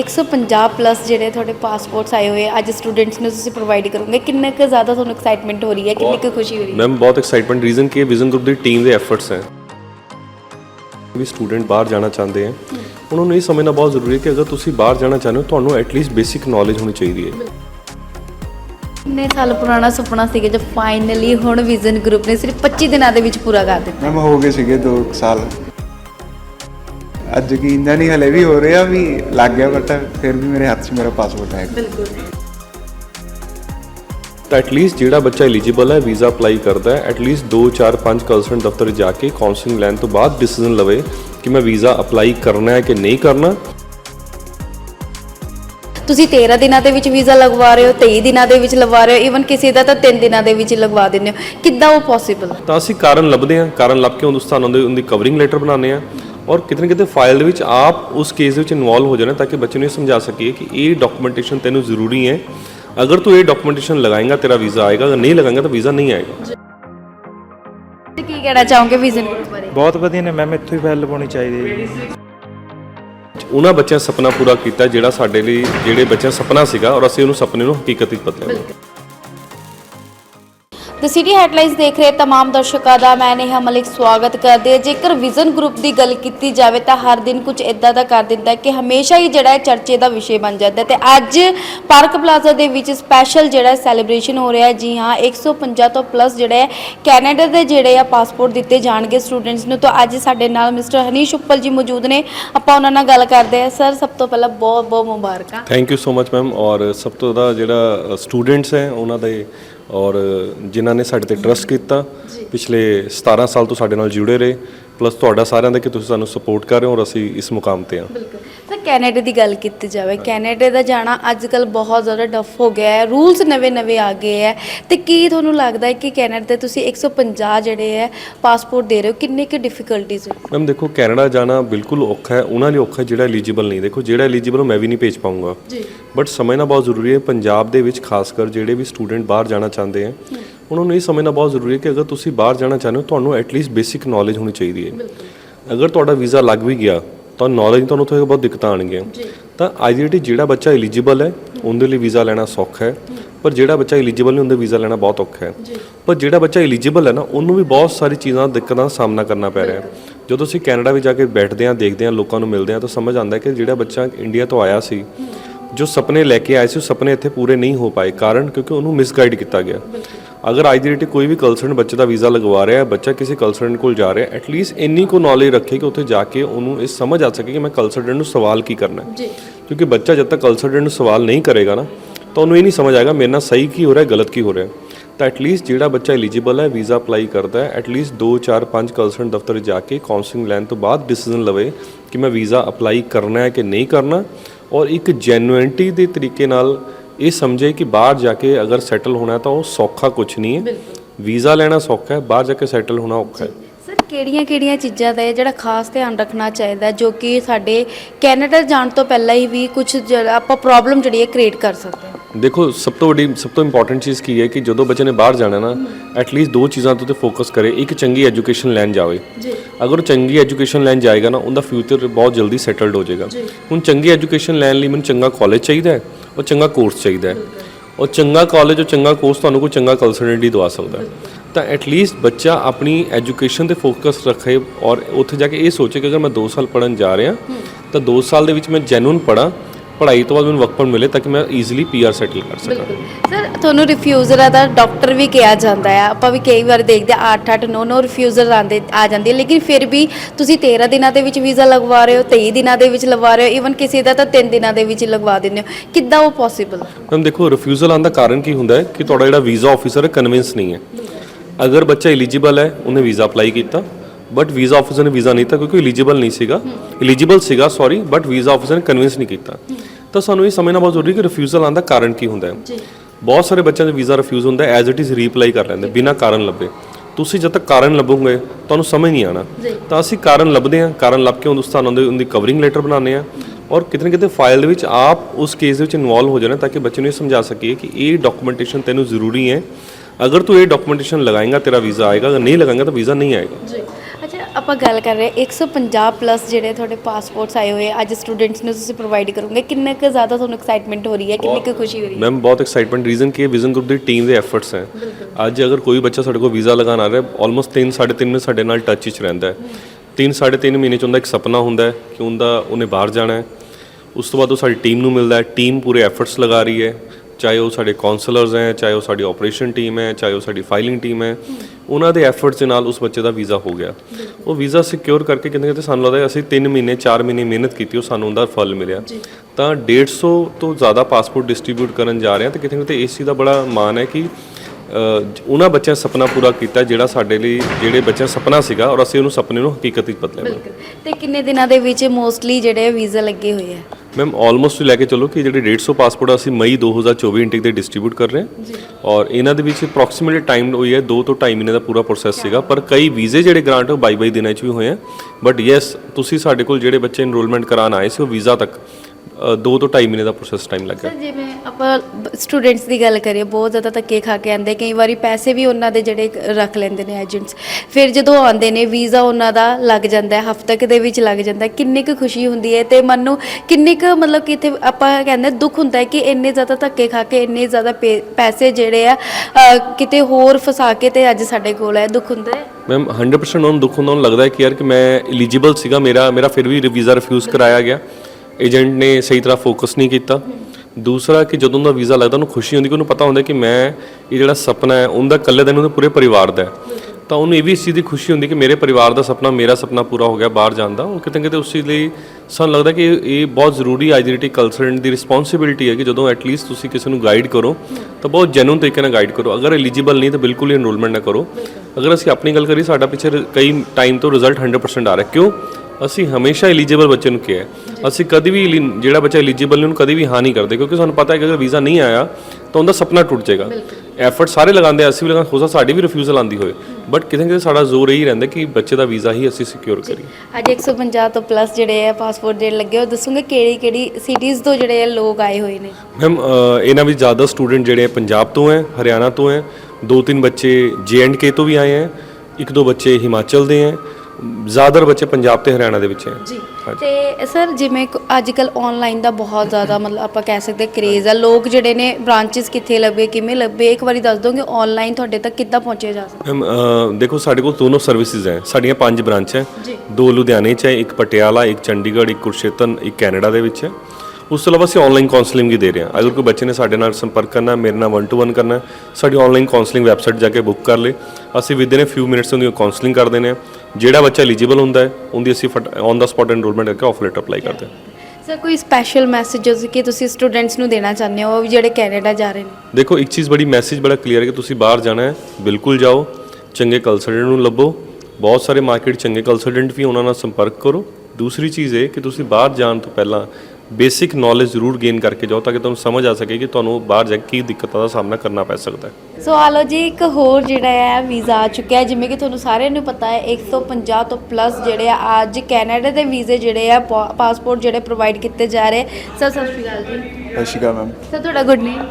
150 plus ਜਿਹੜੇ ਤੁਹਾਡੇ passports ਆਏ ਹੋਏ ਆ, ਅੱਜ ਸਟੂਡੈਂਟਸ ਨੂੰ ਤੁਸੀਂ ਪ੍ਰੋਵਾਈਡ ਕਰੋਗੇ ਕਿੰਨੇ ਕੁ ਜ਼ਿਆਦਾ ਤੁਹਾਨੂੰ ਐਕਸਾਈਟਮੈਂਟ ਹੋ ਰਹੀ ਹੈ ਕਿੰਨੀ ਕੁ ਖੁਸ਼ੀ ਹੋ ਰਹੀ ਹੈ? ਮੈਮ ਬਹੁਤ ਐਕਸਾਈਟਮੈਂਟ ਰੀਜ਼ਨ ਕਿ ਵਿਜ਼ਨ ਗਰੁੱਪ ਦੀ ਟੀਮ ਦੇ ਐਫਰਟਸ ਹੈ। ਵੀ ਸਟੂਡੈਂਟ ਬਾਹਰ ਜਾਣਾ ਚਾਹੁੰਦੇ ਆ। ਉਹਨਾਂ ਨੂੰ ਇਹ ਸਮਝਣਾ ਬਹੁਤ ਜ਼ਰੂਰੀ ਹੈ ਕਿ ਅਗਰ ਤੁਸੀਂ ਬਾਹਰ ਜਾਣਾ ਚਾਹੁੰਦੇ ਹੋ ਤੁਹਾਨੂੰ ਐਟਲੀਸਟ ਬੇਸਿਕ ਨੌਲੇਜ ਹੋਣੀ ਚਾਹੀਦੀ ਹੈ। ਕਿੰਨੇ ਸਾਲ ਪੁਰਾਣਾ ਸੁਪਨਾ ਸੀਗਾ ਜਦ ਫਾਈਨਲੀ ਹੁਣ ਵਿਜ਼ਨ ਗਰੁੱਪ ਨੇ ਸਿਰਫ 25 ਦਿਨਾਂ ਦੇ ਵਿੱਚ ਪੂਰਾ ਕਰ ਦਿੱਤਾ। ਮੈਮ ਹੋ ਗਏ ਸੀਗੇ 2 ਸਾਲ। ਅੱਜ ਯਕੀਨ ਤਾਂ ਨਹੀਂ ਹਲੇ ਵੀ ਹੋ ਰਿਹਾ ਵੀ ਲੱਗ ਗਿਆ ਬਟ ਫਿਰ ਵੀ ਮੇਰੇ ਹੱਥ 'ਚ ਮੇਰਾ ਪਾਸਪੋਰਟ ਹੈ। ਬਿਲਕੁਲ। ਤਾਂ ਐਟਲੀਸਟ ਜਿਹੜਾ ਬੱਚਾ ਐਲੀਜੀਬਲ ਹੈ ਵੀਜ਼ਾ ਅਪਲਾਈ ਕਰਦਾ ਹੈ ਐਟਲੀਸਟ 2 4 5 ਕੰਸਲਟੈਂਟ ਦਫ਼ਤਰ ਜਾ ਕੇ ਕਾਉਂਸਲਿੰਗ ਲੈਣ ਤੋਂ ਬਾਅਦ ਡਿਸੀਜਨ ਲਵੇ ਕਿ ਮੈਂ ਵੀਜ਼ਾ ਅਪਲਾਈ ਕਰਨਾ ਹੈ ਕਿ ਨਹੀਂ ਕਰਨਾ। ਤੁਸੀਂ 13 ਦਿਨਾਂ ਦੇ ਵਿੱਚ ਵੀਜ਼ਾ ਲਗਵਾ ਰਹੇ ਹੋ 23 ਦਿਨਾਂ ਦੇ ਵਿੱਚ ਲਗਵਾ ਰਹੇ ਹੋ ਈਵਨ ਕਿਸੇ ਦਾ ਤਾਂ 3 ਦਿਨਾਂ ਦੇ ਵਿੱਚ ਲਗਵਾ ਦਿੰਦੇ ਹੋ। ਕਿੱਦਾਂ ਉਹ ਪੋਸੀਬਲ ਤਾਂ ਅਸੀਂ ਕਾਰਨ ਲੱਭਦੇ ਹਾਂ ਕਾਰਨ ਲੱਭ ਕੇ ਉਸ ਤੁਹਾਨੂੰ ਉਹਦੀ ਕਵਰਿੰਗ ਲੈਟਰ ਬਣਾਉਂਦੇ ਹਾਂ। ਔਰ ਕਿਤੇ ਨਾ ਕਿਤੇ ਫਾਈਲ ਦੇ ਵਿੱਚ ਆਪ ਉਸ ਕੇਸ ਦੇ ਵਿੱਚ ਇਨਵੋਲਵ ਹੋ ਜਾਣਾ ਤਾਂ ਕਿ ਬੱਚੇ ਨੂੰ ਇਹ ਸਮਝਾ ਸਕੀਏ ਕਿ ਇਹ ਡਾਕੂਮੈਂਟੇਸ਼ਨ ਤੈਨੂੰ ਜ਼ਰੂਰੀ ਹੈ। ਅਗਰ ਤੂੰ ਇਹ ਡਾਕੂਮੈਂਟੇਸ਼ਨ ਲਗਾਏਗਾ ਤੇਰਾ ਵੀਜ਼ਾ ਆਏਗਾ ਅਗਰ ਨਹੀਂ ਲਗਾਏਗਾ ਤਾਂ ਵੀਜ਼ਾ ਨਹੀਂ ਆਏਗਾ। ਕੀ ਕਹਿਣਾ ਚਾਹੋਗੇ ਵਿਜ਼ਨ ਗਰੁੱਪ ਬਾਰੇ? ਬਹੁਤ ਵਧੀਆ ਨੇ ਮੈਮ ਇੱਥੋਂ ਹੀ ਫਾਈਲ ਲਵਾਉਣੀ ਚਾਹੀਦੀ ਹੈ ਉਹਨਾਂ ਬੱਚਿਆਂ ਦਾ ਸੁਪਨਾ ਪੂਰਾ ਕੀਤਾ ਜਿਹੜਾ ਸਾਡੇ ਲਈ ਜਿਹੜੇ ਬੱਚਿਆਂ ਦਾ ਸੁਪਨਾ ਸੀਗਾ ਔਰ ਅਸੀਂ ਉਹਨੂੰ ਸੁਪਨੇ ਨੂੰ ਹਕੀਕਤ ਵਿੱਚ ਬਦਲਿਆ। ਤੇ ਸਿਟੀ ਹੈਡਲਾਈਨਸ ਦੇਖ ਰਹੇ ਤਮਾਮ ਦਰਸ਼ਕਾਂ ਦਾ ਮੈਂ ਨੇਹਾ ਮਲਿਕ ਸਵਾਗਤ ਕਰਦੇ ਹਾਂ। ਜੇਕਰ ਵਿਜ਼ਨ ਗਰੁੱਪ ਦੀ ਗੱਲ ਕੀਤੀ ਜਾਵੇ ਤਾਂ ਹਰ ਦਿਨ ਕੁਝ ਇਦਾਂ ਦਾ ਕਰ ਦਿੰਦਾ ਕਿ ਹਮੇਸ਼ਾ ਹੀ ਜਿਹੜਾ ਚਰਚੇ ਦਾ ਵਿਸ਼ੇ ਬਣ ਜਾਂਦਾ ਤੇ ਅੱਜ ਪਾਰਕ ਪਲਾਜ਼ਾ ਦੇ ਵਿੱਚ ਸਪੈਸ਼ਲ ਜਿਹੜਾ ਸੈਲੀਬ੍ਰੇਸ਼ਨ ਹੋ ਰਿਹਾ ਜੀ ਹਾਂ 150 ਤੋਂ ਪਲੱਸ ਜਿਹੜੇ ਕੈਨੇਡਾ ਦੇ ਜਿਹੜੇ ਆ ਪਾਸਪੋਰਟ ਦਿੱਤੇ ਜਾਣਗੇ ਸਟੂਡੈਂਟਸ ਨੂੰ। ਤਾਂ ਅੱਜ ਸਾਡੇ ਨਾਲ ਮਿਸਟਰ ਹਨੀਸ਼ ਉੱਪਲ ਜੀ ਮੌਜੂਦ ਨੇ। ਆਪਾਂ ਉਹਨਾਂ ਨਾਲ ਗੱਲ ਕਰਦੇ ਹਾਂ। ਸਰ ਸਭ ਤੋਂ ਪਹਿਲਾਂ ਬਹੁਤ ਬਹੁਤ ਮੁਬਾਰਕਾਂ। Thank you so much ma'am ਔਰ ਸਭ ਤੋਂ ਦਾ ਜਿਹੜਾ ਸਟੂਡੈਂਟਸ ਹੈ, ਉਹਨਾਂ ਦੇ ਔਰ ਜਿਨ੍ਹਾਂ ਨੇ ਸਾਡੇ ਤੇ ਟਰਸਟ ਕੀਤਾ ਪਿਛਲੇ 17 ਸਾਲ ਤੋਂ ਸਾਡੇ ਨਾਲ ਜੁੜੇ ਰਹੇ ਪਲੱਸ ਤੁਹਾਡਾ ਸਾਰਿਆਂ ਦਾ ਕਿ ਤੁਸੀਂ ਸਾਨੂੰ ਸਪੋਰਟ ਕਰ ਰਹੇ ਹੋ ਔਰ ਅਸੀਂ ਇਸ ਮੁਕਾਮ ਤੇ ਹਾਂ। ਬਿਲਕੁਲ। ਸਰ ਕੈਨੇਡਾ ਦੀ ਗੱਲ ਕੀਤੀ ਜਾਵੇ ਕੈਨੇਡਾ ਦਾ ਜਾਣਾ ਅੱਜ ਕੱਲ ਬਹੁਤ ਜ਼ਿਆਦਾ ਟਫ ਹੋ ਗਿਆ ਹੈ ਰੂਲਸ ਨਵੇਂ-ਨਵੇਂ ਆ ਗਏ ਹੈ। ਤੇ ਕੀ ਤੁਹਾਨੂੰ ਲੱਗਦਾ ਹੈ ਕਿ ਕੈਨੇਡਾ ਤੇ ਤੁਸੀਂ 150 ਜਿਹੜੇ ਹੈ ਪਾਸਪੋਰਟ ਦੇ ਰਹੇ ਹੋ ਕਿੰਨੇ ਕੁ ਡਿਫਿਕਲਟੀਜ਼ ਮੈਮ ਦੇਖੋ ਕੈਨੇਡਾ ਜਾਣਾ ਬਿਲਕੁਲ ਔਖਾ ਹੈ ਉਹਨਾਂ ਲਈ ਔਖਾ ਹੈ ਜਿਹੜਾ ਐਲੀਜੀਬਲ ਨਹੀਂ। ਦੇਖੋ ਜਿਹੜਾ ਐਲੀਜੀਬਲ ਮੈਂ ਵੀ ਨਹੀਂ ਭੇਜ ਪਾਉਂਗਾ ਜੀ। ਬਟ ਸਮਝਣਾ ਬਹੁਤ ਜ਼ਰੂਰੀ ਹੈ ਪੰਜਾਬ ਦੇ ਵਿੱਚ ਖਾਸ ਕਰ ਜਿਹੜੇ ਵੀ ਸਟੂਡੈਂਟ ਬਾਹਰ ਜਾਣਾ ਚਾਹੁੰਦੇ ਆ ਉਹਨਾਂ ਨੂੰ ਇਹ ਸਮਝਣਾ ਬਹੁਤ ਜ਼ਰੂਰੀ ਹੈ ਕਿ ਅਗਰ ਤੁਸੀਂ ਬਾਹਰ ਜਾਣਾ ਚਾਹੁੰਦੇ ਹੋ ਤੁਹਾਨੂੰ ਐਟਲੀਸਟ ਬੇਸਿਕ ਨੌਲੇਜ ਹੋਣੀ ਚਾਹੀਦੀ ਹੈ। ਅਗਰ ਤੁਹਾਡਾ ਵੀਜ਼ਾ ਲੱਗ ਵੀ ਗਿਆ ਤਾਂ ਨੌਲੇਜ ਤੁਹਾਨੂੰ ਉੱਥੇ ਬਹੁਤ ਦਿੱਕਤਾਂ ਆਣਗੀਆਂ ਤਾਂ ਅੱਜ ਦੀ ਡੇਟ 'ਚ ਜਿਹੜਾ ਬੱਚਾ ਐਲੀਜੀਬਲ ਹੈ ਉਹਦੇ ਲਈ ਵੀਜ਼ਾ ਲੈਣਾ ਸੌਖਾ ਹੈ। ਪਰ ਜਿਹੜਾ ਬੱਚਾ ਐਲੀਜੀਬਲ ਨਹੀਂ ਉਹਦੇ ਵੀਜ਼ਾ ਲੈਣਾ ਬਹੁਤ ਔਖਾ ਹੈ। ਪਰ ਜਿਹੜਾ ਬੱਚਾ ਐਲੀਜੀਬਲ ਹੈ ਨਾ ਉਹਨੂੰ ਵੀ ਬਹੁਤ ਸਾਰੀ ਚੀਜ਼ਾਂ ਦਿੱਕਤਾਂ ਦਾ ਸਾਹਮਣਾ ਕਰਨਾ ਪੈ ਰਿਹਾ ਹੈ। ਜਦੋਂ ਅਸੀਂ ਕੈਨੇਡਾ ਵਿੱਚ ਜਾ ਕੇ ਬੈਠਦੇ ਹਾਂ ਦੇਖਦੇ ਹਾਂ ਲੋਕਾਂ ਨੂੰ ਮਿਲਦੇ ਹਾਂ ਤਾਂ ਸਮਝ ਆਉਂਦਾ ਹੈ ਕਿ ਜਿਹੜਾ ਬੱਚਾ ਇੰਡੀਆ ਤੋਂ ਆਇਆ ਸੀ ਜੋ ਸੁਪਨੇ ਲੈ ਕੇ ਆਏ ਸੀ ਉਹ ਸੁਪਨੇ ਇੱਥੇ ਪੂਰੇ ਨਹੀਂ ਹੋ ਪਾਏ। ਕਾਰਨ ਕਿਉਂਕਿ ਉਹਨੂੰ ਮਿਸਗਾਈਡ ਕੀਤਾ ਗਿਆ। ਅਗਰ ਅੱਜ ਦੀ ਡੇਟ ਕੋਈ ਵੀ ਕਲਸਰਟ ਬੱਚੇ ਦਾ ਵੀਜ਼ਾ ਲਗਵਾ ਰਿਹਾ ਹੈ ਬੱਚਾ ਕਿਸੇ ਕਲਸਰਟ ਕੋਲ ਜਾ ਰਿਹਾ ਹੈ ਐਟਲੀਸਟ ਇੰਨੀ ਕੋ ਨੌਲੇਜ ਰੱਖੇ ਕਿ ਉੱਥੇ ਜਾ ਕੇ ਉਹਨੂੰ ਇਹ ਸਮਝ ਆ ਸਕੇ ਕਿ ਮੈਂ ਕਲਸਰਟ ਨੂੰ ਸਵਾਲ ਕੀ ਕਰਨਾ ਹੈ। ਜੀ। ਕਿਉਂਕਿ ਬੱਚਾ ਜਦ ਤੱਕ ਕਲਸਰਟ ਨੂੰ ਸਵਾਲ ਨਹੀਂ ਕਰੇਗਾ ਨਾ ਤਾਂ ਉਹਨੂੰ ਇਹ ਨਹੀਂ ਸਮਝ ਆਏਗਾ ਮੇਰੇ ਨਾਲ ਸਹੀ ਕੀ ਹੋ ਰਿਹਾ ਗਲਤ ਕੀ ਹੋ ਰਿਹਾ। ਤਾਂ ਐਟਲੀਸਟ ਜਿਹੜਾ ਬੱਚਾ ਐਲੀਜੀਬਲ ਹੈ ਵੀਜ਼ਾ ਅਪਲਾਈ ਕਰਦਾ ਹੈ ਐਟਲੀਸਟ 2 4 5 ਕਲਸਰਟ ਦਫ਼ਤਰ ਜਾ ਕੇ ਕਾਉਂਸਲਿੰਗ ਲੈਣ ਤੋਂ ਬਾਅਦ ਡਿਸੀਜਨ ਲਵੇ ਕਿ ਮੈਂ ਵੀਜ਼ਾ ਅਪਲਾਈ ਕਰਨਾ ਹੈ ਕਿ ਨਹੀਂ ਕਰਨਾ। ਔਰ ਇੱਕ ਜੈਨੂਇਨਟੀ ਦੇ ਤਰੀਕੇ ਨਾਲ ਇਹ ਸਮਝੇ ਕਿ ਬਾਹਰ ਜਾ ਕੇ ਅਗਰ ਸੈਟਲ ਹੋਣਾ ਤਾਂ ਉਹ ਸੌਖਾ ਕੁਝ ਨਹੀਂ ਹੈ। ਵੀਜ਼ਾ ਲੈਣਾ ਸੌਖਾ ਹੈ ਬਾਹਰ ਜਾ ਕੇ ਸੈਟਲ ਹੋਣਾ ਔਖਾ ਹੈ। ਕਿਹੜੀਆਂ-ਕਿਹੜੀਆਂ ਚੀਜ਼ਾਂ ਦਾ ਹੈ ਜਿਹੜਾ ਖਾਸ ਧਿਆਨ ਰੱਖਣਾ ਚਾਹੀਦਾ ਹੈ, ਜੋ ਕਿ ਸਾਡੇ ਕੈਨੇਡਾ ਜਾਣ ਤੋਂ ਪਹਿਲਾਂ ਹੀ ਵੀ ਕੁਝ ਜਿਹੜਾ ਆਪਾਂ ਪ੍ਰੋਬਲਮ ਜਿਹੜੀ ਹੈ ਕ੍ਰੀਏਟ ਕਰ ਸਕਦੇ ਹਾਂ। ਦੇਖੋ ਸਭ ਤੋਂ ਵੱਡੀ ਸਭ ਤੋਂ ਇੰਪੋਰਟੈਂਟ ਚੀਜ਼ ਕੀ ਹੈ ਕਿ ਜਦੋਂ ਬੱਚੇ ਨੇ ਬਾਹਰ ਜਾਣਾ ਨਾ ਐਟਲੀਸਟ ਦੋ ਚੀਜ਼ਾਂ ਤੇ ਫੋਕਸ ਕਰੇ। ਇੱਕ ਚੰਗੀ ਐਜੂਕੇਸ਼ਨ ਲੈਣ ਜਾਵੇ। ਜੀ। ਅਗਰ ਉਹ ਚੰਗੀ ਐਜੂਕੇਸ਼ਨ ਲੈਣ ਜਾਏਗਾ ਨਾ ਉਹਦਾ ਫਿਊਚਰ ਬਹੁਤ ਜਲਦੀ ਸੈਟਲਡ ਹੋ ਜਾਏਗਾ। ਹੁਣ ਚੰਗੀ ਐਜੂਕੇਸ਼ਨ ਲੈਣ ਲਈ ਮੈਨੂੰ ਚੰਗਾ ਕਾਲਜ ਚਾਹੀਦਾ ਹੈ ਔਰ ਚੰਗਾ ਕੋਰਸ ਚਾਹੀਦਾ ਹੈ। ਔਰ ਚੰਗਾ ਕਾਲਜ ਔਰ ਚੰਗਾ ਕੋਰਸ ਤੁਹਾਨੂੰ ਕੋਈ ਚੰਗਾ ਕੰਸਲਟੈਂਟ ਹੀ ਦਵਾ ਸਕਦਾ ਹੈ। ਤਾਂ ਐਟਲੀਸਟ ਬੱਚਾ ਆਪਣੀ ਐਜੂਕੇਸ਼ਨ ਤੇ ਫੋਕਸ ਰੱਖੇ ਔਰ ਉੱਥੇ ਜਾ ਕੇ ਇਹ ਸੋਚੇ ਕਿ ਅਗਰ ਮੈਂ 2 ਸਾਲ ਪੜਨ ਜਾ ਰਿਹਾ ਤਾਂ 2 ਸਾਲ ਦੇ ਵਿੱਚ ਮੈਂ ਜੈਨੂਨ ਪੜਾਂ ਪੜ੍ਹਾਈ ਤੋਂ ਬਾਅਦ ਮੈਨੂੰ ਵਰਕ ਪਰਮਿਟ ਮਿਲੇ ਤਾਂ ਕਿ ਮੈਂ ਈਜ਼ੀਲੀ ਪੀਆਰ ਸੈਟਲ ਕਰ ਸਕਾਂ। ਸਰ ਤੁਹਾਨੂੰ ਰਿਫਿਊਜ਼ਰ ਦਾ ਡਾਕਟਰ ਵੀ ਕਿਹਾ ਜਾਂਦਾ ਹੈ ਆਪਾਂ ਵੀ ਕਈ ਵਾਰ ਦੇਖਦੇ ਆ 8 8 9 9 ਰਿਫਿਊਜ਼ਰ ਆਂਦੇ ਆ ਜਾਂਦੇ ਲੇਕਿਨ ਫਿਰ ਵੀ ਤੁਸੀਂ 13 ਦਿਨਾਂ ਦੇ ਵਿੱਚ ਵੀਜ਼ਾ ਲਗਵਾ ਰਹੇ ਹੋ 23 ਦਿਨਾਂ ਦੇ ਵਿੱਚ ਲਗਵਾ ਰਹੇ ਹੋ ਈਵਨ ਕਿਸੇ ਦਾ ਤਾਂ 3 ਦਿਨਾਂ ਦੇ ਵਿੱਚ ਲਗਵਾ ਦਿੰਦੇ ਹੋ। ਕਿੱਦਾਂ ਉਹ ਪੋਸੀਬਲ ਮੈਮ ਦੇਖੋ ਰਿਫਿਊਜ਼ਲ ਆਉਣ ਦਾ ਕਾਰਨ ਕੀ ਹੁੰਦਾ ਹੈ? ਕਿ ਤੁਹਾਡਾ ਜਿਹੜਾ ਵੀਜ਼ਾ ਆਫੀਸਰ ਹੈ ਕਨਵਿੰਸ ਨਹੀਂ ਹੈ। ਅਗਰ ਬੱਚਾ ਐਲੀਜੀਬਲ ਹੈ ਉਹਨੇ ਵੀਜ਼ਾ ਅਪਲਾਈ ਕੀਤਾ ਬਟ ਵੀਜ਼ਾ ਆਫੀਸਰ ਨੇ ਵੀਜ਼ਾ ਨਹੀਂ ਦਿੱਤਾ ਕਿਉਂਕਿ ਐਲੀਜੀਬਲ ਨਹੀਂ ਸੀਗਾ। ਐਲੀਜੀਬਲ ਸੀਗਾ ਸੌਰੀ ਬਟ ਵੀਜ਼ਾ ਆਫੀਸਰ ਨੇ ਕਨਵਿੰਸ ਨਹੀਂ ਕੀਤਾ। ਤਾਂ ਸਾਨੂੰ ਇਹ ਸਮਝਣਾ ਬਹੁਤ ਜ਼ਰੂਰੀ ਕਿ ਰਿਫਿਊਜ਼ਲ ਆਉਣ ਦਾ ਕਾਰਨ ਕੀ ਹੁੰਦਾ ਹੈ। ਜੀ। ਬਹੁਤ ਸਾਰੇ ਬੱਚਿਆਂ ਦਾ ਵੀਜ਼ਾ ਰਿਫਿਊਜ਼ ਹੁੰਦਾ ਐਜ਼ ਇਟ ਇਜ਼ ਰੀਅਪਲਾਈ ਕਰ ਲੈਂਦੇ ਬਿਨਾਂ ਕਾਰਨ ਲੱਭੇ। ਤੁਸੀਂ ਜਦ ਤੱਕ ਕਾਰਨ ਲੱਭੋਗੇ ਤੁਹਾਨੂੰ ਸਮਝ ਨਹੀਂ ਆਣਾ ਤਾਂ ਅਸੀਂ ਕਾਰਨ ਲੱਭਦੇ ਹਾਂ ਕਾਰਨ ਲੱਭ ਕੇ ਉਸ ਉਹਦੀ ਉਹਦੀ ਕਵਰਿੰਗ ਲੈਟਰ ਬਣਾਉਂਦੇ ਹਾਂ ਔਰ ਕਿਤੇ ਨਾ ਕਿਤੇ ਫਾਈਲ ਦੇ ਵਿੱਚ ਆਪ ਉਸ ਕੇਸ ਦੇ ਵਿੱਚ ਇਨਵੋਲਵ ਹੋ ਜਾਣਾ ਤਾਂ ਕਿ ਬੱਚੇ ਨੂੰ ਇਹ ਸਮਝਾ ਸਕੀਏ ਕਿ ਇਹ ਡਾਕੂਮੈਂਟੇਸ਼ਨ ਤੈਨੂੰ ਜ਼ਰੂਰੀ ਹੈ ਅਗਰ ਤੂੰ ਇਹ ਡਾਕੂਮੈਂਟੇਸ਼ਨ ਲਗਾਏਗਾ ਤੇਰਾ ਵੀਜ਼ਾ ਆਏਗਾ ਅਗਰ ਨਹੀਂ ਲਗਾਏਗਾ ਤਾਂ ਵੀਜ਼ਾ ਨਹੀਂ ਆਏਗਾ ਜੀ ਅੱਛਾ ਆਪਾਂ ਗੱਲ ਕਰ ਰਹੇ 150 ਪਲੱਸ ਜਿਹੜੇ ਤੁਹਾਡੇ ਪਾਸਪੋਰਟਸ ਆਏ ਹੋਏ ਆ, ਅੱਜ ਸਟੂਡੈਂਟਸ ਨੂੰ ਤੁਸੀਂ ਪ੍ਰੋਵਾਈਡ ਕਰੋਗੇ ਕਿੰਨਾ ਕੁ ਜ਼ਿਆਦਾ ਤੁਹਾਨੂੰ ਐਕਸਾਈਟਮੈਂਟ ਹੋ ਰਹੀ ਹੈ ਕਿੰਨੀ ਕੁ ਖੁਸ਼ੀ ਹੋ ਰਹੀ ਹੈ ਮੈਮ ਬਹੁਤ ਐਕਸਾਈਟਮੈਂਟ ਰੀਜ਼ਨ ਕੀ ਹੈ ਵਿਜ਼ਨ ਗਰੁੱਪ ਦੀ ਟੀਮ ਦੇ ਐਫਰਟਸ ਹੈ ਅੱਜ ਅਗਰ ਕੋਈ ਬੱਚਾ ਸਾਡੇ ਕੋਲ ਵੀਜ਼ਾ ਲਗਾਉਣ ਆ ਰਿਹਾ ਆਲਮੋਸਟ 3 3.5 ਮਹੀਨੇ ਸਾਡੇ ਨਾਲ ਟੱਚ ਵਿੱਚ ਰਹਿੰਦਾ ਹੈ 3 3.5 ਮਹੀਨੇ ਚ ਉਹਦਾ ਇੱਕ ਸੁਪਨਾ ਹੁੰਦਾ ਹੈ ਕਿ ਉਹਦਾ ਉਹਨੇ ਬਾਹਰ ਜਾਣਾ ਹੈ ਉਸ ਤੋਂ ਬਾਅਦ ਉਹ ਸਾਡੀ ਟੀਮ ਨੂੰ ਮਿਲਦਾ ਹੈ ਟੀਮ ਪੂਰੇ ਐਫਰਟਸ ਲਗਾ ਰਹੀ ਹੈ ਚਾਹੇ ਉਹ ਸਾਡੇ ਕਾਉਂਸਲਰਸ ਹੈ ਚਾਹੇ ਉਹ ਸਾਡੀ ਆਪਰੇਸ਼ਨ ਟੀਮ ਹੈ ਚਾਹੇ ਉਹ ਸਾਡੀ ਫਾਈਲਿੰਗ ਟੀਮ ਹੈ ਉਹਨਾਂ ਦੇ ਐਫਰਟਸ ਦੇ ਨਾਲ ਉਸ ਬੱਚੇ ਦਾ ਵੀਜ਼ਾ ਹੋ ਗਿਆ। ਉਹ ਵੀਜ਼ਾ ਸਿਕਿਉਰ ਕਰਕੇ ਕਿਤੇ ਕਿਤੇ ਸਾਨੂੰ ਲੱਗਦਾ ਅਸੀਂ 3 ਮਹੀਨੇ 4 ਮਹੀਨੇ ਮਿਹਨਤ ਕੀਤੀ ਉਹ ਸਾਨੂੰ ਉਹਦਾ ਫਲ ਮਿਲਿਆ। ਤਾਂ 150 ਤੋਂ ਜ਼ਿਆਦਾ ਪਾਸਪੋਰਟ ਡਿਸਟ੍ਰੀਬਿਊਟ ਕਰਨ ਜਾ ਰਹੇ ਹਾਂ ਤੇ ਕਿਤੇ ਕਿਤੇ ਇਸ ਚੀਜ਼ ਦਾ ਬੜਾ ਮਾਣ ਹੈ ਕਿ ਉਹਨਾਂ ਬੱਚਿਆਂ ਦਾ ਸੁਪਨਾ ਪੂਰਾ ਕੀਤਾ ਜਿਹੜਾ ਸਾਡੇ ਲਈ ਜਿਹੜੇ ਬੱਚਿਆਂ ਦਾ ਸੁਪਨਾ ਸੀਗਾ ਔਰ ਅਸੀਂ ਉਹਨੂੰ ਸੁਪਨੇ ਨੂੰ ਹਕੀਕਤ ਵਿੱਚ ਬਦਲਿਆ। ਬਿਲਕੁਲ। ਤੇ ਕਿੰਨੇ ਦਿਨਾਂ ਦੇ ਵਿੱਚ ਮੋਸਟਲੀ ਜਿਹੜੇ ਵੀਜ਼ਾ ਲੱਗੇ ਹੋਏ ਆ? ਮੈਮ ਆਲਮੋਸਟ ਲੈ ਕੇ ਚੱਲੋ ਕਿ ਜਿਹੜੇ 150 ਪਾਸਪੋਰਟ ਅਸੀਂ ਮਈ 2024 ਇੰਟੇਕ ਦੇ ਡਿਸਟ੍ਰੀਬਿਊਟ ਕਰ ਰਹੇ ਹਾਂ। ਜੀ। ਔਰ ਇਹਨਾਂ ਦੇ ਵਿੱਚ ਅਪਰੋਕਸੀਮੇਟਲੀ ਟਾਈਮ ਹੋਈ ਹੈ 2 ਤੋਂ 2.5 ਮਹੀਨੇ ਦਾ ਪੂਰਾ ਪ੍ਰੋਸੈਸ ਸੀਗਾ। ਪਰ ਕਈ ਵੀਜ਼ੇ ਜਿਹੜੇ ਗ੍ਰਾਂਟ ਉਹ 22 22 ਦਿਨਾਂ 'ਚ ਵੀ ਹੋਏ ਆ। ਬਟ ਯੈਸ ਤੁਸੀਂ ਸਾਡੇ ਕੋਲ ਜਿਹੜੇ ਬੱਚੇ ਇਨਰੋਲਮੈਂਟ ਕਰਾਉਣ ਆਏ ਸੀ ਉਹ ਵੀਜ਼ਾ ਤੱਕ 2 ਤੋਂ 2.5 ਮਹੀਨੇ ਦਾ ਪ੍ਰੋਸੈਸ ਟਾਈਮ ਲੱਗਾ ਸਰ ਜਿਵੇਂ ਆਪਾਂ ਸਟੂਡੈਂਟਸ ਦੀ ਗੱਲ ਕਰੀਏ ਬਹੁਤ ਜ਼ਿਆਦਾ ਧੱਕੇ ਖਾ ਕੇ ਆਉਂਦੇ ਕਈ ਵਾਰੀ ਪੈਸੇ ਵੀ ਉਹਨਾਂ ਦੇ ਜਿਹੜੇ ਰੱਖ ਲੈਂਦੇ ਨੇ ਏਜੰਟਸ ਫਿਰ ਜਦੋਂ ਆਉਂਦੇ ਨੇ ਵੀਜ਼ਾ ਉਹਨਾਂ ਦਾ ਲੱਗ ਜਾਂਦਾ ਹੈ ਹਫ਼ਤੇ ਕੁ ਦੇ ਵਿੱਚ ਲੱਗ ਜਾਂਦਾ ਕਿੰਨੀ ਕੁ ਖੁਸ਼ੀ ਹੁੰਦੀ ਹੈ ਤੇ ਮਨ ਨੂੰ ਕਿੰਨੀ ਕੁ ਮਤਲਬ ਕਿ ਇੱਥੇ ਆਪਾਂ ਕਹਿੰਦੇ ਦੁੱਖ ਹੁੰਦਾ ਹੈ ਕਿ ਇੰਨੇ ਜ਼ਿਆਦਾ ਧੱਕੇ ਖਾ ਕੇ ਇੰਨੇ ਜ਼ਿਆਦਾ ਪੇ- ਪੈਸੇ ਜਿਹੜੇ ਆ ਅ, ਕਿਤੇ ਹੋਰ ਫਸਾ ਕੇ ਤੇ ਅੱਜ ਸਾਡੇ ਕੋਲ ਹੈ। ਦੁੱਖ ਹੁੰਦਾ ਹੈ? ਮੈਮ 100% ਉਹਨੂੰ ਦੁੱਖ ਹੁੰਦਾ ਉਹਨੂੰ ਲੱਗਦਾ ਹੈ ਕਿ ਯਾਰ ਕਿ ਮੈਂ ਐਲੀਜੀਬਲ ਸੀਗਾ ਮੇਰਾ ਮੇਰਾ ਫਿਰ ਵੀ ਵੀਜ਼ਾ ਰਿਫਿਊਜ਼ ਕਰਾਇਆ ਗਿਆ। ਏਜੰਟ ਨੇ ਸਹੀ ਤਰ੍ਹਾਂ ਫੋਕਸ ਨਹੀਂ ਕੀਤਾ। ਦੂਸਰਾ ਕਿ ਜਦੋਂ ਦਾ ਵੀਜ਼ਾ ਲੱਗਦਾ, ਉਹਨੂੰ ਖੁਸ਼ੀ ਹੁੰਦੀ ਕਿ ਉਹਨੂੰ ਪਤਾ ਹੁੰਦਾ ਕਿ ਮੈਂ ਇਹ ਜਿਹੜਾ ਸੁਪਨਾ ਹੈ, ਉਹਦਾ ਇਕੱਲੇ ਦਾ ਨਹੀਂ ਉਹਦੇ ਪੂਰੇ ਪਰਿਵਾਰ ਦਾ ਤਾਂ ਉਹਨੂੰ ਇਹ ਵੀ ਇਸ ਚੀਜ਼ ਦੀ ਖੁਸ਼ੀ ਹੁੰਦੀ ਕਿ ਮੇਰੇ ਪਰਿਵਾਰ ਦਾ ਸੁਪਨਾ, ਮੇਰਾ ਸੁਪਨਾ ਪੂਰਾ ਹੋ ਗਿਆ ਬਾਹਰ ਜਾਣ ਦਾ। ਉਹ ਕਿਤੇ ਨਾ ਕਿਤੇ ਉਸ ਚੀਜ਼ ਲਈ ਸਾਨੂੰ ਲੱਗਦਾ ਕਿ ਇਹ- ਬਹੁਤ ਜ਼ਰੂਰੀ ਆਈਡੈਂਟੀ ਕਲਚਰ ਦੀ ਰਿਸਪੌਂਸਿਬਿਲਟੀ ਹੈ ਕਿ ਜਦੋਂ ਐਟਲੀਸਟ ਤੁਸੀਂ ਕਿਸੇ ਨੂੰ ਗਾਈਡ ਕਰੋ, ਤਾਂ ਬਹੁਤ ਜੈਨੂਨ ਤਰੀਕੇ ਨਾਲ ਗਾਈਡ ਕਰੋ। ਅਗਰ ਐਲੀਜੀਬਲ ਨਹੀਂ, ਤਾਂ ਬਿਲਕੁਲ ਹੀ ਐਨਰੋਲਮੈਂਟ ਨਾ ਕਰੋ। ਅਗਰ ਅਸੀਂ ਆਪਣੀ ਗੱਲ ਕਰੀਏ, ਸਾਡਾ ਪਿੱਛੇ ਕਈ ਟਾਈਮ ਤੋਂ ਰਿਜ਼ਲਟ 100% ਆ ਰਿਹਾ। ਕਿਉਂ? ਅਸੀਂ ਹਮੇਸ਼ਾ ਐਲੀਜੀਬਲ ਬੱਚੇ ਨੂੰ ਕਿਹਾ ਹੈ। ਅਸੀਂ ਕਦੀ ਵੀ ਐਲੀ- ਜਿਹੜਾ ਬੱਚਾ ਐਲੀਜੀਬਲ ਨਹੀਂ ਉਹਨੂੰ ਕਦੀ ਵੀ ਹਾਂ ਨਹੀਂ ਕਰਦੇ ਕਿਉਂਕਿ ਸਾਨੂੰ ਪਤਾ ਹੈ ਕਿ ਅਗਰ ਵੀਜ਼ਾ ਨਹੀਂ ਆਇਆ ਤਾਂ ਉਹਦਾ ਸੁਪਨਾ ਟੁੱਟ ਜਾਏਗਾ। ਐਫਰਟ ਸਾਰੇ ਲਗਾਉਂਦੇ ਆ, ਅਸੀਂ ਵੀ ਲਗਾਉਂਦੇ ਹੋ ਸਕਦਾ ਸਾਡੀ ਵੀ ਰਿਫਿਊਜ਼ਲ ਆਂਦੀ ਹੋਏ ਬਟ ਕਿਤੇ ਨਾ ਕਿਤੇ ਸਾਡਾ ਜ਼ੋਰ ਇਹੀ ਰਹਿੰਦਾ ਕਿ ਬੱਚੇ ਦਾ ਵੀਜ਼ਾ ਹੀ ਅਸੀਂ ਸਿਕਿਉਰ ਕਰੀਏ। ਅੱਜ 150 ਤੋਂ ਪਲੱਸ ਜਿਹੜੇ ਆ ਪਾਸਪੋਰਟ ਜਿਹੜੇ ਲੱਗੇ ਉਹ ਦੱਸੋਗੇ ਕਿਹੜੀ ਕਿਹੜੀ ਸਿਟੀਜ਼ ਤੋਂ ਜਿਹੜੇ ਆ ਲੋਕ ਆਏ ਹੋਏ ਨੇ? ਮੈਮ ਅ, ਇਹਨਾਂ ਵਿੱਚ ਜ਼ਿਆਦਾ ਸਟੂਡੈਂਟ ਜਿਹੜੇ ਹੈ ਪੰਜਾਬ ਤੋਂ ਹੈ ਹਰਿਆਣਾ ਤੋਂ ਹੈ। ਦੋ ਤਿੰਨ ਬੱਚੇ ਕੇ ਤੋਂ ਵੀ ਆਏ ਹੈ। ਇੱਕ ਦੋ ਬੱਚੇ ਹਿਮਾਚਲ ਦੇ ਹੈ। ਜ਼ਿਆਦਾਤਰ ਬੱਚੇ ਪੰਜਾਬ ਤੇ ਹਰਿਆਣਾ ਦੇ ਵਿੱਚ ਹੈ। ਜੀ। ਤੇ ਸਰ ਜਿਵੇਂ ਅੱਜ ਕੱਲ ਆਨਲਾਈਨ ਦਾ ਬਹੁਤ ਜ਼ਿਆਦਾ ਮਤਲਬ ਆਪਾਂ ਕਹਿ ਸਕਦੇ ਕ੍ਰੇਜ਼ ਆ। ਲੋਕ ਜਿਹੜੇ ਨੇ ਬ੍ਰਾਂਚਸ ਕਿੱਥੇ ਲੱਭੇ ਕਿਵੇਂ ਲੱਭੇ ਇੱਕ ਵਾਰੀ ਦੱਸ ਦੋਗੇ ਆਨਲਾਈਨ ਤੁਹਾਡੇ ਤੱਕ ਕਿੱਦਾਂ ਪਹੁੰਚਿਆ ਜਾ ਸਕਦਾ? ਦੇਖੋ ਸਾਡੇ ਕੋਲ ਦੋਨੋਂ ਸਰਵਿਸਿਜ਼ ਹੈ। ਸਾਡੀਆਂ ਪੰਜ ਬ੍ਰਾਂਚ ਹੈ। ਦੋ ਲੁਧਿਆਣੇ 'ਚ ਹੈ ਇੱਕ ਪਟਿਆਲਾ ਇੱਕ ਚੰਡੀਗੜ੍ਹ ਇੱਕ ਕੁਰਸ਼ੇਤਨ ਇੱਕ ਕੈਨੇਡਾ ਦੇ ਵਿੱਚ ਹੈ। ਉਸ ਤੋਂ ਇਲਾਵਾ ਅਸੀਂ ਆਨਲਾਈਨ ਕਾਉਂਸਲਿੰਗ ਵੀ ਦੇ ਰਹੇ ਹਾਂ। ਅਗਰ ਕੋਈ ਬੱਚੇ ਨੇ ਸਾਡੇ ਨਾਲ ਸੰਪਰਕ ਕਰਨਾ ਮੇਰੇ ਨਾਲ 1 ਟੂ 1 ਕਰਨਾ ਸਾਡੀ ਆਨਲਾਈਨ ਕਾਉਂਸਲਿੰਗ ਵੈਬਸਾਈਟ ਜਾ ਕੇ ਬੁੱਕ ਕਰ ਲੇ ਅਸੀਂ ਵਿਦਿਨ ਅ ਫਿਊ ਮਿੰਟਸ ਉਹਦੀ ਕਾਉਂਸਲਿੰਗ ਕਰ ਦਿੰਦੇ ਹਾਂ। ਜਿਹੜਾ ਬੱਚਾ ਐਲੀਜੀਬਲ ਹੁੰਦਾ ਹੈ ਉਹਦੀ ਅਸੀਂ ਔਨ ਦਾ ਸਪੌਟ ਐਨਰੋਲਮੈਂਟ ਕਰਕੇ ਆਫਰ ਲੈਟਰ ਅਪਲਾਈ ਕਰਦੇ ਹਾਂ। ਸਰ ਕੋਈ ਸਪੈਸ਼ਲ ਮੈਸੇਜ ਜੋ ਕਿ ਤੁਸੀਂ ਸਟੂਡੈਂਟਸ ਨੂੰ ਦੇਣਾ ਚਾਹੁੰਦੇ ਹੋ ਜਿਹੜੇ ਕੈਨੇਡਾ ਜਾ ਰਹੇ ਨੇ? ਦੇਖੋ ਇੱਕ ਚੀਜ਼ ਬੜੀ ਮੈਸੇਜ ਬੜਾ ਕਲੀਅਰ ਹੈ ਕਿ ਤੁਸੀਂ ਬਾਹਰ ਜਾਣਾ ਹੈ ਬਿਲਕੁਲ ਜਾਓ ਚੰਗੇ ਕੰਸਲਟੈਂਟ ਨੂੰ ਲੱਭੋ ਬਹੁਤ ਸਾਰੇ ਮਾਰਕੀਟ ਚੰਗੇ ਕੰਸਲਟੈਂਟ ਵੀ ਉਹਨਾਂ ਨਾਲ ਸੰਪਰਕ ਕਰੋ। ਦੂਸਰੀ ਚੀਜ਼ ਇਹ ਕਿ ਤੁਸੀਂ ਬਾਹਰ ਜਾਣ ਤੋਂ ਪਹਿਲਾਂ ਬੇਸਿਕ ਨੌਲੇਜ ਜ਼ਰੂਰ ਗੇਨ ਕਰਕੇ ਜਾਓ ਤਾਂ ਕਿ ਤੁਹਾਨੂੰ ਸਮਝ ਆ ਸਕੇ ਕਿ ਤੁਹਾਨੂੰ ਬਾਹਰ ਜਾ ਕੇ ਕੀ ਦਿੱਕਤਾਂ ਦਾ ਸਾਹਮਣਾ ਕਰਨਾ ਪੈ ਸਕਦਾ ਹੈ। ਸੋ ਆ ਲਓ ਜੀ ਇੱਕ ਹੋਰ ਜਿਹੜਾ ਹੈ ਵੀਜ਼ਾ ਆ ਚੁੱਕਿਆ ਹੈ ਜਿਵੇਂ ਕਿ ਤੁਹਾਨੂੰ ਸਾਰਿਆਂ ਨੂੰ ਪਤਾ ਹੈ 150 ਤੋਂ ਪਲੱਸ ਜਿਹੜੇ ਆ ਅੱਜ ਕੈਨੇਡਾ ਦੇ ਵੀਜ਼ੇ ਜਿਹੜੇ ਆ ਪਾਸਪੋਰਟ ਜਿਹੜੇ ਪ੍ਰੋਵਾਈਡ ਕੀਤੇ ਜਾ ਰਹੇ। ਸਰ ਸਤਿ ਸ਼੍ਰੀ ਅਕਾਲ ਜੀ। ਸਤਿ ਸ਼੍ਰੀ ਅਕਾਲ ਮੈਮ ਸਰ ਤੁਹਾਡਾ ਗੁੱਡ ਨੇਮ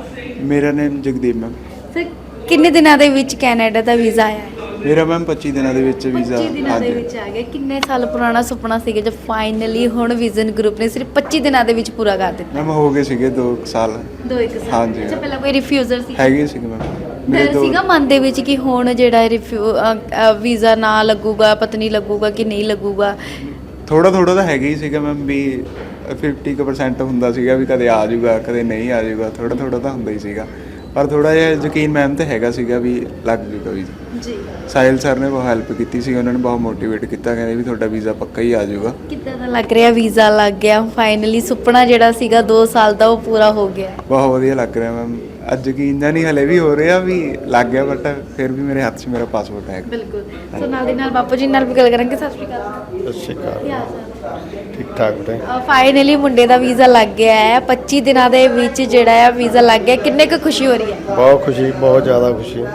ਮੇਰਾ ਨੇਮ ਜਗਦੀਪ ਮੈਮ ਸਰ ਕਿੰਨੇ ਦਿਨਾਂ ਦੇ ਵਿੱਚ ਕੈਨੇਡਾ ਦਾ ਵੀਜ਼ਾ ਆਇਆ ਹੈ? ਮੇਰਾ ਮੈਮ 25 ਦਿਨਾਂ ਦੇ ਵਿੱਚ ਵੀਜ਼ਾ 25 ਦਿਨਾਂ ਦੇ ਵਿੱਚ ਆ ਗਿਆ। ਕਿੰਨੇ ਸਾਲ ਪੁਰਾਣਾ ਸੁਪਨਾ ਸੀਗਾ ਜਦ ਫਾਈਨਲੀ ਹੁਣ ਵਿਜ਼ਨ ਗਰੁੱਪ ਨੇ ਸਿਰਫ 25 ਦਿਨਾਂ ਦੇ ਵਿੱਚ ਪੂਰਾ ਕਰ ਦਿੱਤਾ। ਮੈਮ ਹੋ ਗਏ ਸੀਗੇ 2 ਸਾਲ। ਦੋ ਇੱਕ ਸਾਲ। ਹਾਂਜੀ। ਅੱਛਾ ਪਹਿਲਾਂ ਕੋਈ ਰਿਫਿਊਜ਼ਲ ਸੀ? ਹੈਗੇ ਸੀਗੇ ਮੈਮ। ਮੇਰੇ ਦੋ ਸੀਗਾ ਮਨ ਦੇ ਵਿੱਚ ਕਿ ਹੁਣ ਜਿਹੜਾ ਰਿਫਿਊ ਵੀਜ਼ਾ ਨਾ ਲੱਗੂਗਾ ਪਤਾ ਨਹੀਂ ਲੱਗੂਗਾ ਕਿ ਨਹੀਂ ਲੱਗੂਗਾ? ਥੋੜਾ ਥੋੜਾ ਤਾਂ ਹੈਗਾ ਹੀ ਸੀਗਾ ਮੈਮ ਵੀ 50% ਹੁੰਦਾ ਸੀਗਾ ਵੀ ਕਦੇ ਆ ਜਾਊਗਾ ਕਦੇ ਨਹੀਂ ਆ ਜਾਊਗਾ। ਥੋੜਾ ਥੋੜਾ ਤਾਂ ਹੁੰਦਾ ਹੀ ਸੀਗਾ। ਪਰ ਥੋੜਾ ਜਿਹਾ ਯਕੀਨ ਮੈਮ ਤੇ ਹੈਗਾ ਸੀਗਾ ਵੀ ਲੱਗ ਜੂਗਾ ਵੀਜ਼ਾ ਜੀ। ਸਾਹਿਲ ਸਰ ਨੇ ਬਹੁਤ ਹੈਲਪ ਕੀਤੀ ਸੀ ਉਹਨਾਂ ਨੇ ਬਹੁਤ ਮੋਟੀਵੇਟ ਕੀਤਾ ਕਹਿੰਦੇ ਵੀ ਤੁਹਾਡਾ ਵੀਜ਼ਾ ਪੱਕਾ ਹੀ ਆ ਜਾਊਗਾ। ਕਿੱਦਾਂ ਦਾ ਲੱਗ ਰਿਹਾ ਵੀਜ਼ਾ ਲੱਗ ਗਿਆ? ਫਾਈਨਲੀ ਸੁਪਨਾ ਜਿਹੜਾ ਸੀਗਾ 2 ਸਾਲ ਦਾ ਉਹ ਪੂਰਾ ਹੋ ਗਿਆ। ਬਹੁਤ ਵਧੀਆ ਲੱਗ ਰਿਹਾ ਮੈਮ। ਅੱਜ ਯਕੀਨ ਤਾਂ ਨਹੀਂ ਹਲੇ ਵੀ ਹੋ ਰਿਹਾ ਵੀ ਲੱਗ ਗਿਆ ਬਟ ਫਿਰ ਵੀ ਮੇਰੇ ਹੱਥ 'ਚ ਮੇਰਾ ਪਾਸਪੋਰਟ ਹੈ। ਬਿਲਕੁਲ। ਸੋ ਨਾਲ ਦੀ ਨਾਲ ਬਾਪੂ ਜੀ ਨਾਲ ਵੀ ਗੱਲ ਕਰਾਂਗੇ। ਸਤਿ ਸ਼੍ਰੀ ਅਕਾਲ। ਸਤਿ ਸ਼੍ਰੀ ਅਕਾਲ। ਕੀ ਹਾਲ ਚਾਲ? ਠੀਕ ਠਾਕ ਬੇਟੇ। ਫਾਈਨਲੀ ਮੁੰਡੇ ਦਾ ਵੀਜ਼ਾ ਲੱਗ ਗਿਆ ਹੈ। 25 ਦਿਨਾਂ ਦੇ ਵਿੱਚ ਜਿਹੜਾ ਹੈ ਵੀਜ਼ਾ ਲੱਗ ਗਿਆ। ਕਿੰਨੇ ਕੁ ਖੁਸ਼ੀ ਹੋ ਰਹੀ ਹੈ? ਬਹੁਤ ਖੁਸ਼ੀ ਬਹੁਤ ਜ਼ਿਆਦਾ ਖੁਸ਼ੀ।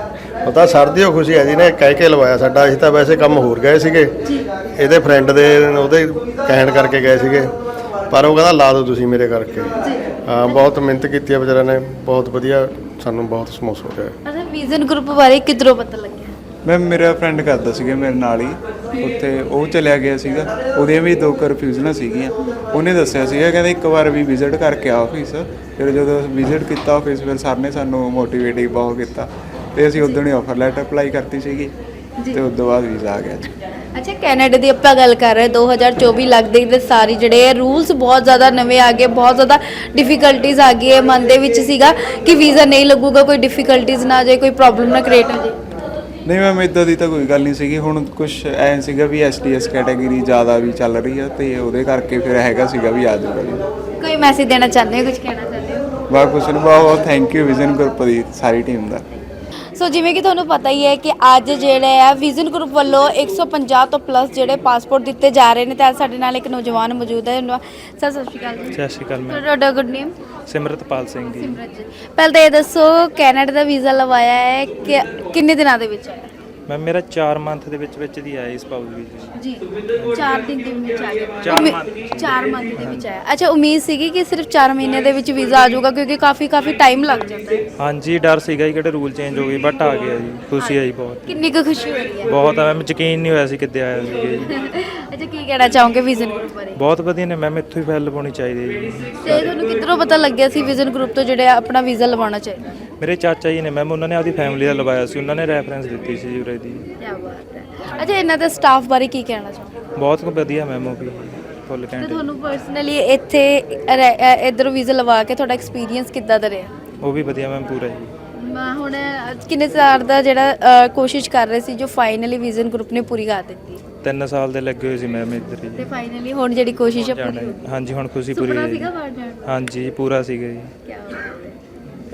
ਪਤਾ ਸਰਦੀ ਉਹ ਖੁਸ਼ੀ ਹੈ ਜੀ ਨੇ ਕਹਿ ਕੇ ਲਵਾਇਆ ਸਾਡਾ। ਅਸੀਂ ਤਾਂ ਵੈਸੇ ਕੰਮ ਹੋਰ ਗਏ ਸੀਗੇ। ਇਹਦੇ ਫਰੈਂਡ ਦੇ ਉਹਦੇ ਕਹਿਣ ਕਰਕੇ ਗਏ ਸੀਗੇ। ਪਰ ਉਹ ਕਹਿੰਦਾ ਲਾ ਦਿਓ ਤੁਸੀਂ ਮੇਰੇ ਕਰਕੇ। ਹਾਂ ਬਹੁਤ ਮਿਹਨਤ ਕੀਤੀ ਹੈ ਵਿਚਾਰਿਆਂ ਨੇ। ਬਹੁਤ ਵਧੀਆ ਸਾਨੂੰ ਬਹੁਤ ਸਮੋਸ ਹੋ ਰਿਹਾ ਹੈ। ਅੱਛਾ ਵਿਜ਼ਨ ਗਰੁੱਪ ਬਾਰੇ ਕਿਧਰੋਂ ਪਤਾ ਲੱਗਿਆ? ਮੈਮ ਮੇਰਾ ਫਰੈਂਡ ਕਰਦਾ ਸੀਗਾ ਮੇਰੇ ਨਾਲ ਹੀ। ਉੱਥੇ ਉਹ ਚਲਿਆ ਗਿਆ ਸੀਗਾ। ਉਹਦੀਆਂ ਵੀ ਦੋ ਕਰਫਿਊਜ਼ਨਾਂ ਸੀਗੀਆਂ। ਉਹਨੇ ਦੱਸਿਆ ਸੀਗਾ ਕਹਿੰਦੇ ਇੱਕ ਵਾਰ ਵੀ ਵਿਜ਼ਿਟ ਕਰਕੇ ਆ ਆਫਿਸ ਫਿਰ ਜਦੋਂ ਵਿਜ਼ਿਟ ਕੀਤਾ ਆਫਿਸ ਫਿਰ ਸਰ ਨੇ ਸਾਨੂੰ ਮੋਟੀਵੇਟ ਬਹੁਤ ਕੀਤਾ। ਤੇ ਅਸੀਂ ਉਦੋਂ ਹੀ ਆਫਰ ਲੈਟਰ ਅਪਲਾਈ ਕਰਤੀ ਸੀਗੀ। ਤੇ ਉਸ ਤੋਂ ਬਾਅਦ ਵੀਜ਼ਾ ਆ ਗਿਆ ਜੀ। ਅੱਛਾ ਕੈਨੇਡਾ ਦੀ ਆਪਾਂ ਗੱਲ ਕਰ ਰਹੇ 2024 ਲੱਗਦੇ ਤੇ ਸਾਰੀ ਜਿਹੜੇ ਰੂਲਸ ਬਹੁਤ ਜ਼ਿਆਦਾ ਨਵੇਂ ਆ ਗਏ ਬਹੁਤ ਜ਼ਿਆਦਾ ਡਿਫਿਕਲਟੀਜ਼ ਆ ਗਈ ਹੈ ਮਨ ਦੇ ਵਿੱਚ ਸੀਗਾ ਕਿ ਵੀਜ਼ਾ ਨਹੀਂ ਲੱਗੂਗਾ ਕੋਈ ਡਿਫਿਕਲਟੀਜ਼ ਨਾ ਆ ਜਾਏ ਕੋਈ ਪ੍ਰੋਬਲਮ ਨਾ ਕ੍ਰੀਏਟ ਹੋ ਜਾਏ। ਨਹੀਂ ਮੈਮ ਇਦਾਂ ਦੀ ਤਾਂ ਕੋਈ ਗੱਲ ਨਹੀਂ ਸੀਗੀ। ਹੁਣ ਕੁਝ ਐ ਸੀਗਾ ਵੀ ਐਸਟੀਐਸ ਕੈਟਾਗਰੀ ਜ਼ਿਆਦਾ ਵੀ ਚੱਲ ਰਹੀ ਆ ਤੇ ਉਹਦੇ ਕਰਕੇ ਫਿਰ ਹੈਗਾ ਸੀਗਾ ਵੀ ਆ ਜਾਊਗਾ ਜੀ ਕੋਈ ਮੈਸੇਜ ਦੇਣਾ ਚਾਹੁੰਦੇ ਹੋ ਕੁਝ ਕਹਿਣਾ ਚਾਹੁੰਦੇ ਹੋ? ਬਾ ਕੁਛ ਨੂੰ ਬਹੁਤ ਥੈਂਕ ਯੂ ਵਿਜ਼ਨ ਗਰੁੱਪ ਦੀ ਸਾਰੀ ਟੀਮ ਦਾ ਸੋ ਜਿਵੇਂ ਕਿ ਤੁਹਾਨੂੰ ਪਤਾ ਹੀ ਹੈ ਕਿ ਅੱਜ ਜਿਹੜੇ ਆ ਵਿਜ਼ਨ ਗਰੁੱਪ ਵੱਲੋਂ 150 ਤੋਂ ਪਲੱਸ ਜਿਹੜੇ ਪਾਸਪੋਰਟ ਦਿੱਤੇ ਜਾ ਰਹੇ ਨੇ ਤੇ ਅੱਜ ਸਾਡੇ ਨਾਲ ਇੱਕ ਨੌਜਵਾਨ ਮੌਜੂਦ ਹੈ। ਸਰ ਸਤਿ ਸ਼੍ਰੀ ਅਕਾਲ ਜੀ। ਸਤਿ ਸ਼੍ਰੀ ਅਕਾਲ ਮੈਮ ਤੁਹਾਡਾ ਗੁੱਡ ਨੇਮ ਸਿਮਰਤਪਾਲ ਸਿੰਘ ਜੀ। ਪਹਿਲਾਂ ਤਾਂ ਇਹ ਦੱਸੋ ਕੈਨੇਡਾ ਦਾ ਵੀਜ਼ਾ ਲਵਾਇਆ ਹੈ ਕਿ ਕਿੰਨੇ ਦਿਨਾਂ ਦੇ ਵਿੱਚ ਆਇਆ? ਮੈਮ ਮੇਰਾ 4 ਮੰਥ ਦੇ ਵਿੱਚ ਵਿੱਚ ਦੀ ਆਇਆ ਸਪਾਊਸ ਵੀਜ਼ਾ ਜੀ। 4 ਦਿਨ ਦੇ ਵਿੱਚ ਆ ਗਿਆ ਚਾਰ ਉਮੀ- month। ਚਾਰ ਦੇ ਵਿੱਚ ਆਇਆ। ਅੱਛਾ ਉਮੀਦ ਸੀਗੀ ਕਿ ਸਿਰਫ 4 ਮਹੀਨੇ ਦੇ ਵਿੱਚ ਵੀਜ਼ਾ ਆ ਜਾਊਗਾ ਕਿਉਂਕਿ ਕਾਫੀ ਕਾਫੀ ਟਾਈਮ ਲੱਗ ਜਾਂਦਾ ਹੈ। ਹਾਂਜੀ ਡਰ ਸੀਗਾ ਜੀ ਕਿਹੜੇ ਰੂਲ ਚੇਂਜ ਹੋ ਗਏ ਬਟ ਆ ਗਿਆ ਜੀ ਖੁਸ਼ੀ ਆਈ ਬਹੁਤ। ਕਿੰਨੀ ਕੁ ਖੁਸ਼ੀ ਹੋ ਰਹੀ ਹੈ? ਬਹੁਤ ਆ ਮੈਮ ਯਕੀਨ ਨਹੀਂ ਹੋਇਆ ਸੀ ਕਿੱਦੇ ਆਇਆ ਸੀ ਜੀ। ਅੱਛਾ ਕੀ ਕਹਿਣਾ ਚਾਹੋਗੇ ਵਿਜ਼ਨ ਗਰੁੱਪ ਬਾਰੇ? ਬਹੁਤ ਵਧੀਆ ਨੇ ਮੈਮ ਇੱਥੋਂ ਹੀ ਫਾਈਲ ਲਵਾਉਣੀ ਚਾਹੀਦੀ ਹੈ ਜੀ। ਤੇ ਤੁਹਾਨੂੰ ਕਿੱਧਰੋਂ ਪਤਾ ਲੱਗਿਆ ਸੀ ਵਿਜ਼ਨ ਗਰੁੱਪ ਤੋਂ ਜਿਹੜੇ ਆਪਣਾ ਵੀਜ਼ਾ ਲਵਾਉਣਾ ਚਾਹੀਦਾ? ਮੇਰੇ ਚਾਚਾ ਜੀ ਨੇ ਮੈਮ ਉਹਨਾਂ ਨੇ ਆਪਦੀ ਫੈਮਿਲੀ ਦਾ ਲਵਾਇਆ ਸੀ ਉਹਨਾਂ ਨੇ ਰੈਫਰੈਂਸ ਦਿੱਤੀ ਸੀ ਜੀ ਉਰੇ ਦੀ। ਕੀ ਬਾਤ ਹੈ। ਅੱਛਾ ਇਹਨਾਂ ਦੇ ਸਟਾਫ ਬਾਰੇ ਕੀ ਕਹਿਣਾ ਚਾਹੋਗੇ? ਬਹੁਤ ਵਧੀਆ ਮੈਮ ਉਹ ਵੀ। ਫੁੱਲ ਤੇ ਤੁਹਾਨੂੰ ਪਰਸਨਲੀ ਇੱਥੇ ਰਹਿ- ਅ, ਇੱਧਰੋਂ ਵੀਜ਼ਾ ਲਵਾ ਕੇ ਤੁਹਾਡਾ ਐਕਸਪੀਰੀਅੰਸ ਕਿੱਦਾਂ ਦਾ ਰਿਹਾ? ਉਹ ਵੀ ਵਧੀਆ ਮੈਮ ਪੂਰਾ ਜੀ। ਮੈਂ ਹੁਣ ਕਿੰਨੇ ਸਾਲ ਦਾ ਜਿਹੜਾ ਅ, ਕੋਸ਼ਿਸ਼ ਕਰ ਰਹੇ ਸੀ ਜੋ ਫਾਈਨਲੀ ਵਿਜ਼ਨ ਗਰੁੱਪ ਨੇ ਪੂਰੀ ਕਰ ਦਿੱਤੀ? 3 ਸਾਲ ਦੇ ਲੱਗੇ ਹੋਏ ਸੀ ਮੈਮ ਇੱਧਰ ਤੇ ਜੀ ਫਾਈਨਲੀ ਹੁਣ ਜਿਹੜੀ ਕੋਸ਼ਿਸ਼ ਹੈ ਜਾਣਾ ਪੂਰੀ ਜੀ। ਹਾਂਜੀ ਹੁਣ ਖੁਸ਼ੀ ਪੂਰੀ ਸੁਪਨਾ ਹੋਈ। ਸੀਗਾ ਬਾਹਰ ਜਾਣ ਦਾ? ਹਾਂਜੀ ਪੂਰਾ ਸੀਗਾ ਜੀ। ਕੀ ਬਾਤ